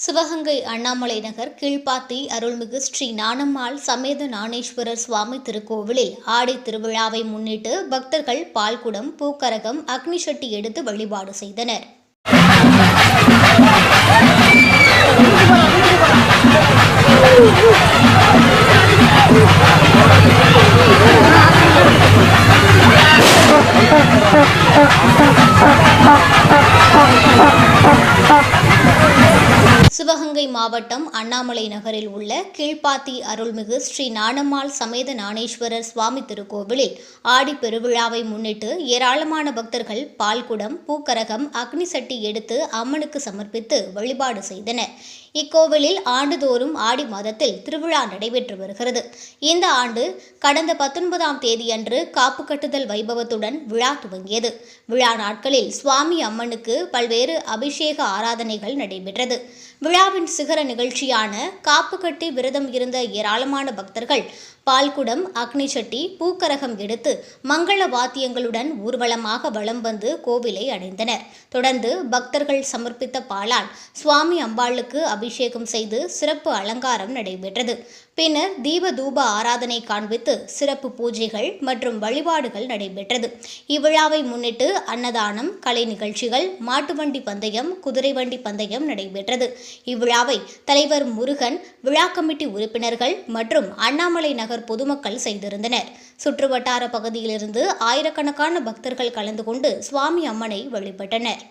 சிவகங்கை அண்ணாமலை நகர் கீழ்ப்பாத்தி அருள்மிகு ஸ்ரீ நானம்மாள் சமேத ஞானேஸ்வரர் சுவாமி திருக்கோவிலில் ஆடி திருவிழாவை முன்னிட்டு பக்தர்கள் பால்குடம் பூக்கரகம் அக்னிசட்டி எடுத்து வழிபாடு செய்தனர். சிவகங்கை மாவட்டம் அண்ணாமலை நகரில் உள்ள கீழ்ப்பாத்தி அருள்மிகு ஸ்ரீ நானம்மாள் சமேத ஞானேஸ்வரர் சுவாமி திருக்கோவிலில் ஆடி பெருவிழாவை முன்னிட்டு ஏராளமான பக்தர்கள் பால்குடம் பூக்கரகம் அக்னி சட்டி எடுத்து அம்மனுக்கு சமர்ப்பித்து வழிபாடு செய்தனர். இக்கோவிலில் ஆண்டுதோறும் ஆடி மாதத்தில் திருவிழா நடைபெற்று வருகிறது. இந்த ஆண்டு கடந்த பத்தொன்பதாம் தேதியன்று காப்பு கட்டுதல் வைபவத்துடன் விழா துவங்கியது. விழா நாட்களில் சுவாமி அம்மனுக்கு பல்வேறு அபிஷேக ஆராதனைகள் நடைபெற்றது. விழாவின் சிகர நிகழ்ச்சியான காப்பு கட்டி விரதம் இருந்த ஏராளமான பக்தர்கள் பால்குடம் அக்னி சட்டி பூக்கரகம் எடுத்து மங்கள வாத்தியங்களுடன் ஊர்வலமாக வலம் வந்து கோவிலை அடைந்தனர். தொடர்ந்து பக்தர்கள் சமர்ப்பித்த பாலால் சுவாமி அம்பாளுக்கு அபிஷேகம் செய்து சிறப்பு அலங்காரம் நடைபெற்றது. பின்னர் தீப தூப ஆராதனை காண்பித்து சிறப்பு பூஜைகள் மற்றும் வழிபாடுகள் நடைபெற்றது. இவ்விழாவை முன்னிட்டு அன்னதானம் கலை நிகழ்ச்சிகள் மாட்டு வண்டி பந்தயம் குதிரை வண்டி பந்தயம் நடைபெற்றது. இவ்விழாவை தலைவர் முருகன் விழா கமிட்டி உறுப்பினர்கள் மற்றும் அண்ணாமலை நகர் பொதுமக்கள் செய்திருந்தனர். சுற்றுவட்டார பகுதியிலிருந்து ஆயிரக்கணக்கான பக்தர்கள் கலந்து கொண்டு சுவாமி அம்மனை வழிபட்டனர்.